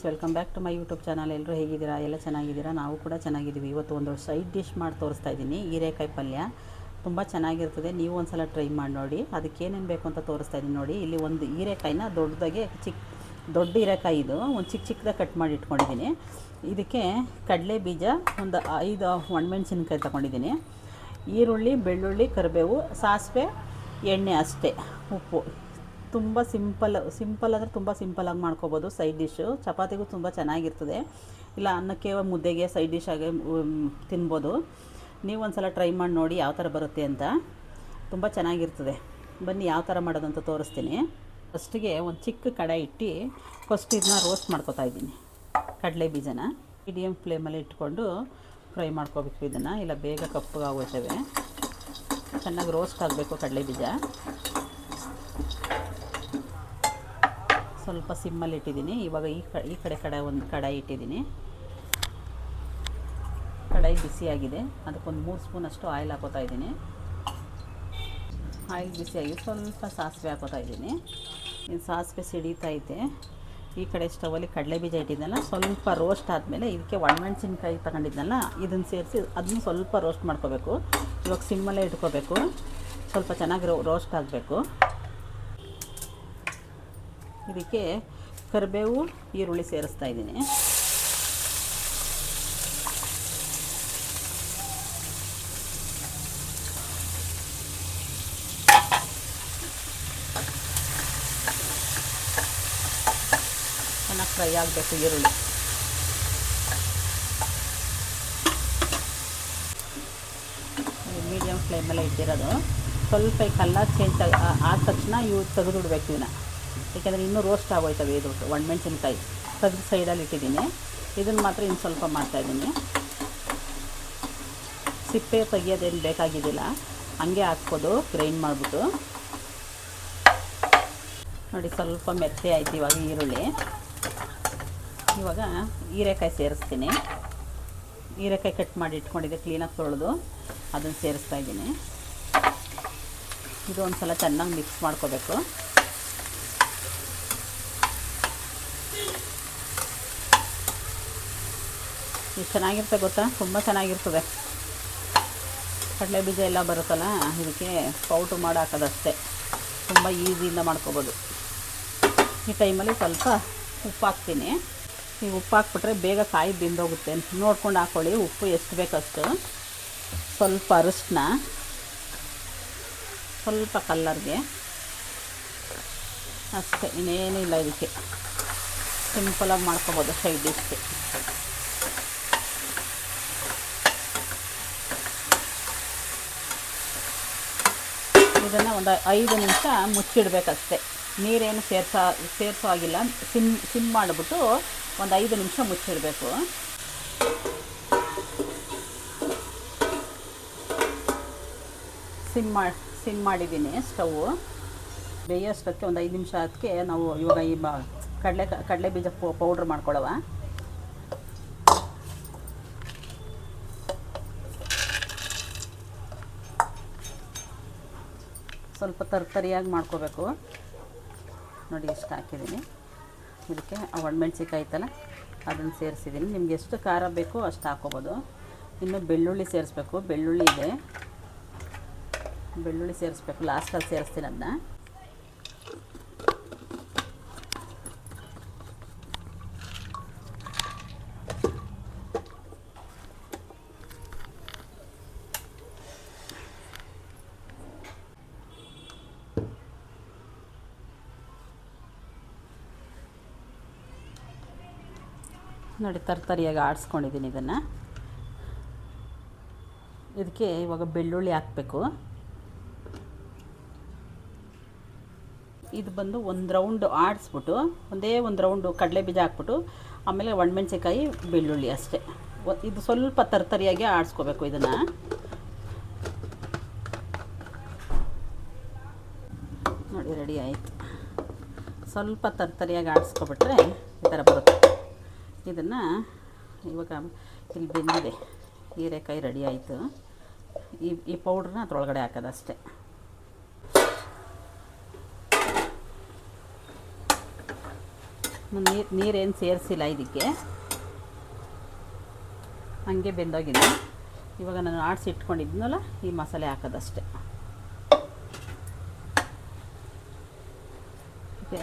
Friends, welcome back to my YouTube channel. ಎಲ್ಲರೂ ಹೇಗಿದ್ದೀರಾ? ಎಲ್ಲ ಚೆನ್ನಾಗಿದ್ದೀರಾ? ನಾವು ಕೂಡ ಚೆನ್ನಾಗಿದ್ದೀವಿ. ಇವತ್ತು ಒಂದು ಸೈಡ್ ಡಿಶ್ ಮಾಡಿ ತೋರಿಸ್ತಾ ಇದ್ದೀನಿ. ಹೀರೆಕಾಯಿ ಪಲ್ಯ. ತುಂಬ ಚೆನ್ನಾಗಿರ್ತದೆ. ನೀವು ಒಂದು ಸಲ ಟ್ರೈ ಮಾಡಿ ನೋಡಿ. ಅದಕ್ಕೆ ಏನೇನು ಬೇಕು ಅಂತ ತೋರಿಸ್ತಾ ಇದ್ದೀನಿ ನೋಡಿ. ಇಲ್ಲಿ ಒಂದು ಹೀರೆಕಾಯಿನ ದೊಡ್ಡದಾಗೆ ಚಿಕ್ಕ ದೊಡ್ಡ ಹೀರೆಕಾಯಿ ಇದು. ಒಂದು ಚಿಕ್ಕ ಚಿಕ್ಕದಾಗಿ ಕಟ್ ಮಾಡಿ ಇಟ್ಕೊಂಡಿದ್ದೀನಿ. ಇದಕ್ಕೆ ಕಡಲೆ ಬೀಜ, ಒಂದು ಐದು ಒಣಮೆಣ್ಸಿನ್ಕಾಯಿ ತೊಗೊಂಡಿದ್ದೀನಿ. ಈರುಳ್ಳಿ, ಬೆಳ್ಳುಳ್ಳಿ, ಕರಿಬೇವು, ಸಾಸಿವೆ, ಎಣ್ಣೆ ಅಷ್ಟೇ. ಉಪ್ಪು. ತುಂಬ ಸಿಂಪಲ್ ಸಿಂಪಲ್ ಅಂದರೆ ತುಂಬ ಸಿಂಪಲಾಗಿ ಮಾಡ್ಕೋಬೋದು ಸೈಡ್ ಡಿಶ್ಶು ಚಪಾತಿಗೂ ತುಂಬ ಚೆನ್ನಾಗಿರ್ತದೆ. ಇಲ್ಲ, ಅನ್ನಕ್ಕೆ ಮುದ್ದೆಗೆ ಸೈಡ್ ಡಿಶ್ ಆಗಿ ತಿನ್ಬೋದು. ನೀವು ಒಂದು ಸಲ ಟ್ರೈ ಮಾಡಿ ನೋಡಿ ಯಾವ ಥರ ಬರುತ್ತೆ ಅಂತ. ತುಂಬ ಚೆನ್ನಾಗಿರ್ತದೆ. ಬನ್ನಿ ಯಾವ ಥರ ಅಂತ ತೋರಿಸ್ತೀನಿ. ಫಸ್ಟಿಗೆ ಒಂದು ಚಿಕ್ಕ ಕಡಾಯಿ ಇಟ್ಟು ಫಸ್ಟ್ ಇದನ್ನ ರೋಸ್ಟ್ ಮಾಡ್ಕೋತಾ ಇದ್ದೀನಿ. ಕಡಲೆ ಬೀಜನ. ಮೀಡಿಯಮ್ ಫ್ಲೇಮಲ್ಲಿ ಇಟ್ಕೊಂಡು ಫ್ರೈ ಮಾಡ್ಕೋಬೇಕು ಇದನ್ನು. ಇಲ್ಲ, ಬೇಗ ಕಪ್ಪಗಾಗೋಗ್ತವೆ ಚೆನ್ನಾಗಿ ರೋಸ್ಟ್ ಆಗಬೇಕು ಕಡಲೆ ಬೀಜ. ಸ್ವಲ್ಪ ಸಿಮ್ಮಲ್ಲಿ ಇಟ್ಟಿದ್ದೀನಿ. ಇವಾಗ ಈ ಕ, ಈ ಕಡೆ ಕಡೆ, ಒಂದು ಕಡಾಯಿ ಇಟ್ಟಿದ್ದೀನಿ. ಕಡಾಯಿ ಬಿಸಿಯಾಗಿದೆ ಅದಕ್ಕೊಂದು ಮೂರು ಸ್ಪೂನಷ್ಟು ಆಯಿಲ್ ಹಾಕೋತಾ ಇದ್ದೀನಿ. ಆಯಿಲ್ ಬಿಸಿಯಾಗಿ ಸ್ವಲ್ಪ ಸಾಸಿವೆ ಹಾಕೋತಾ ಇದ್ದೀನಿ. ಇನ್ನು ಸಾಸಿವೆ ಸಿಡೀತಾ ಐತೆ. ಈ ಕಡೆ ಸ್ಟವಲ್ಲಿ ಕಡಲೆ ಬೀಜ ಇಟ್ಟಿದ್ದೆನಲ್ಲ, ಸ್ವಲ್ಪ ರೋಸ್ಟ್ ಆದಮೇಲೆ ಇದಕ್ಕೆ ಒಣಮೆಣ್ಸಿನ್ಕಾಯಿ ತಗೊಂಡಿದ್ನಲ್ಲ ಇದನ್ನು ಸೇರಿಸಿ ಅದನ್ನು ಸ್ವಲ್ಪ ರೋಸ್ಟ್ ಮಾಡ್ಕೋಬೇಕು. ಇವಾಗ ಸಿಮ್ಮಲ್ಲೇ ಇಟ್ಕೋಬೇಕು. ಸ್ವಲ್ಪ ಚೆನ್ನಾಗಿ ರೋಸ್ಟ್ ಆಗಬೇಕು. ಇದಕ್ಕೆ ಕರಿಬೇವು, ಈರುಳ್ಳಿ ಸೇರಿಸ್ತಾ ಇದ್ದೀನಿ. ಚೆನ್ನಾಗಿ ಫ್ರೈ ಆಗಬೇಕು ಈರುಳ್ಳಿ. ಮೀಡಿಯಮ್ ಫ್ಲೇಮಲ್ಲೇ ಇಟ್ಟಿರೋದು. ಸ್ವಲ್ಪ ಕಲ್ಲ ಚೇಂಜ್ ಆದ ತಕ್ಷಣ ಇವು ತೆಗೆದುಬಿಡ್ಬೇಕು ಇವನ್ನ ಏಕೆಂದರೆ ಇನ್ನೂ ರೋಸ್ಟ್ ಆಗೋಯ್ತವೆ ಇದು ಒಣಮೆಣ್ಸಿನ್ಕಾಯಿ. ತೆಗೆದು ಸೈಡಲ್ಲಿ ಇಟ್ಟಿದ್ದೀನಿ. ಇದನ್ನು ಮಾತ್ರ ಇನ್ನು ಸ್ವಲ್ಪ ಮಾಡ್ತಾಯಿದ್ದೀನಿ ಸಿಪ್ಪೆ ತೆಗಿಯೋದೇನು ಬೇಕಾಗಿದ್ದಿಲ್ಲ. ಹಂಗೆ ಹಾಕ್ಬೋದು ಗ್ರೈಂಡ್ ಮಾಡಿಬಿಟ್ಟು. ನೋಡಿ, ಸ್ವಲ್ಪ ಮೆತ್ತೆ ಆಯ್ತು ಇವಾಗ ಈರುಳ್ಳಿ. ಇವಾಗ ಹೀರೆಕಾಯಿ ಸೇರಿಸ್ತೀನಿ. ಹೀರೆಕಾಯಿ ಕಟ್ ಮಾಡಿ ಇಟ್ಕೊಂಡಿದ್ದೆ ಕ್ಲೀನಾಗಿ ತೊಳೆದು ಅದನ್ನು ಸೇರಿಸ್ತಾ ಇದ್ದೀನಿ. ಇದು ಒಂದು ಸಲ ಚೆನ್ನಾಗಿ ಮಿಕ್ಸ್ ಮಾಡ್ಕೋಬೇಕು. ಇದು ಚೆನ್ನಾಗಿರುತ್ತೆ ಗೊತ್ತಾ? ತುಂಬ ಚೆನ್ನಾಗಿರ್ತದೆ. ಕಡಲೆ ಬೀಜ ಎಲ್ಲ ಬರುತ್ತಲ್ಲ, ಇದಕ್ಕೆ ಪೌಡ್ರ್ ಮಾಡಿ ಹಾಕೋದಷ್ಟೇ ತುಂಬ ಈಸಿಯಿಂದ ಮಾಡ್ಕೋಬೋದು. ಈ ಟೈಮಲ್ಲಿ ಸ್ವಲ್ಪ ಉಪ್ಪು ಹಾಕ್ತೀನಿ. ಈ ಉಪ್ಪು ಹಾಕ್ಬಿಟ್ರೆ ಬೇಗ ಕಾಯಿ ಬಿಂದೋಗುತ್ತೆ ನೋಡ್ಕೊಂಡು ಹಾಕ್ಕೊಳ್ಳಿ ಉಪ್ಪು ಎಷ್ಟು ಬೇಕಷ್ಟು. ಸ್ವಲ್ಪ ಅರಿಶಿನ ಸ್ವಲ್ಪ ಕಲ್ಲರ್ಗೆ. ಅಷ್ಟೇ, ಇನ್ನೇನಿಲ್ಲ ಇದಕ್ಕೆ. ಸಿಂಪಲಾಗಿ ಮಾಡ್ಕೊಬೋದು ಸೈಡ್ ಡಿಶ್ಗೆ ಇದನ್ನು ಒಂದು ಐದು ನಿಮಿಷ ಮುಚ್ಚಿಡಬೇಕಷ್ಟೆ. ನೀರೇನು ಸೇರ್ಸೋ ಸೇರ್ಸೋ ಆಗಿಲ್ಲ ಸಿಮ್ ಸಿಮ್ ಮಾಡಿಬಿಟ್ಟು ಒಂದು ಐದು ನಿಮಿಷ ಮುಚ್ಚಿಡಬೇಕು. ಸಿಮ್ ಮಾಡಿ, ಸಿಮ್ ಮಾಡಿದ್ದೀನಿ ಸ್ಟವ್ವು ಬೇಯೋಷ್ಟಕ್ಕೆ ಒಂದು ಐದು ನಿಮಿಷ ಅದಕ್ಕೆ ನಾವು ಇವಾಗ ಈ ಬ, ಕಡಲೆ ಕಡಲೆ ಬೀಜ ಪೌಡ್ರ್ ಮಾಡ್ಕೊಳ್ಳೋವ? ಸ್ವಲ್ಪ ತರ್ತರಿಯಾಗಿ ಮಾಡ್ಕೋಬೇಕು. ನೋಡಿ ಇಷ್ಟು ಹಾಕಿದ್ದೀನಿ. ಇದಕ್ಕೆ ಒಣಮೆಣ್ಸಿಕಾಯಿ ಐತಲ್ಲ ಅದನ್ನು ಸೇರಿಸಿದ್ದೀನಿ. ನಿಮ್ಗೆ ಎಷ್ಟು ಖಾರ ಬೇಕೋ ಅಷ್ಟು ಹಾಕೋಬೋದು. ಇನ್ನು ಬೆಳ್ಳುಳ್ಳಿ ಸೇರಿಸ್ಬೇಕು. ಬೆಳ್ಳುಳ್ಳಿ ಇದೆ. ಬೆಳ್ಳುಳ್ಳಿ ಸೇರಿಸ್ಬೇಕು. ಲಾಸ್ಟಲ್ಲಿ ಸೇರಿಸ್ತೀನಿ ಅದನ್ನ ನೋಡಿ ತರ್ತರಿಯಾಗಿ ಆಡಿಸ್ಕೊಂಡಿದ್ದೀನಿ ಇದನ್ನು. ಇದಕ್ಕೆ ಇವಾಗ ಬೆಳ್ಳುಳ್ಳಿ ಹಾಕಬೇಕು. ಇದು ಬಂದು ಒಂದು ರೌಂಡ್ ಆಡಿಸ್ಬಿಟ್ಟು, ಒಂದೇ ಒಂದು ರೌಂಡು ಕಡಲೆ ಬೀಜ ಹಾಕ್ಬಿಟ್ಟು, ಆಮೇಲೆ ಒಣಮೆಣ್ಸಿಕಾಯಿ ಬೆಳ್ಳುಳ್ಳಿ ಅಷ್ಟೇ. ಇದು ಸ್ವಲ್ಪ ತರ್ತರಿಯಾಗಿ ಆಡಿಸ್ಕೋಬೇಕು ಇದನ್ನು. ನೋಡಿ, ರೆಡಿ ಆಯಿತು. ಸ್ವಲ್ಪ ತರ್ತರಿಯಾಗಿ ಆಡಿಸ್ಕೊಬಿಟ್ರೆ ಈ ಥರ ಬರುತ್ತೆ. ಇದನ್ನು ಇವಾಗ ಇಲ್ಲಿ ಬೆಂದಿದೆ. ಹೀರೆಕಾಯಿ ರೆಡಿ ಆಯಿತು. ಈ ಈ ಪೌಡ್ರನ್ನ ಅದ್ರೊಳಗಡೆ ಹಾಕೋದಷ್ಟೆ ನೀರು, ನೀರೇನು ಸೇರಿಸಿಲ್ಲ ಇದಕ್ಕೆ. ಹಂಗೆ ಬೆಂದೋಗಿದೆ. ಇವಾಗ ನಾನು ಆಡಿಸಿ ಇಟ್ಕೊಂಡಿದ್ನಲ್ಲ, ಈ ಮಸಾಲೆ ಹಾಕೋದಷ್ಟೆ.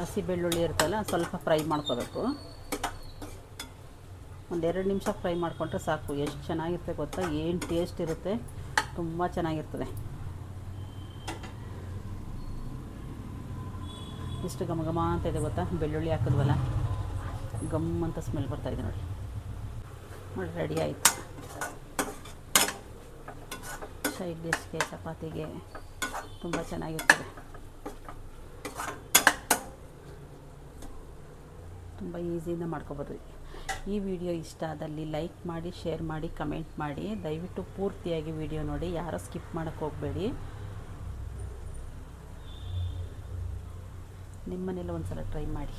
ಹಸಿ ಬೆಳ್ಳುಳ್ಳಿ ಇರುತ್ತಲ್ಲ, ಸ್ವಲ್ಪ ಫ್ರೈ ಮಾಡ್ಕೋಬೇಕು. ಒಂದೆರಡು ನಿಮಿಷ ಫ್ರೈ ಮಾಡಿಕೊಂಡ್ರೆ ಸಾಕು. ಎಷ್ಟು ಚೆನ್ನಾಗಿರುತ್ತೆ ಗೊತ್ತಾ? ಏನು ಟೇಸ್ಟ್ ಇರುತ್ತೆ? ತುಂಬ ಚೆನ್ನಾಗಿರ್ತದೆ. ಎಷ್ಟು ಘಮ ಘಮ ಅಂತ ಇದೆ ಗೊತ್ತಾ? ಬೆಳ್ಳುಳ್ಳಿ ಹಾಕಿದ್ವಲ್ಲ? ಗಮ್ ಅಂತ ಸ್ಮೆಲ್ ಬರ್ತಾಯಿದೆ ನೋಡಿ. ನೋಡಿ ರೆಡಿ ಆಯಿತು. ಸೈಡ್ ಡಿಶ್ಗೆ ಚಪಾತಿಗೆ ತುಂಬ ಚೆನ್ನಾಗಿರ್ತದೆ. ತುಂಬ ಈಸಿಯಿಂದ ಮಾಡ್ಕೊಬೋದು. ಈ ವಿಡಿಯೋ ಇಷ್ಟ ಆದಲ್ಲಿ ಲೈಕ್ ಮಾಡಿ, ಶೇರ್ ಮಾಡಿ, ಕಮೆಂಟ್ ಮಾಡಿ. ದಯವಿಟ್ಟು ಪೂರ್ತಿಯಾಗಿ ವಿಡಿಯೋ ನೋಡಿ. ಯಾರೋ ಸ್ಕಿಪ್ ಮಾಡೋಕ್ಕೆ ಹೋಗಬೇಡಿ. ನಿಮ್ಮನೇಲಿ ಒಂದು ಸಲ ಟ್ರೈ ಮಾಡಿ.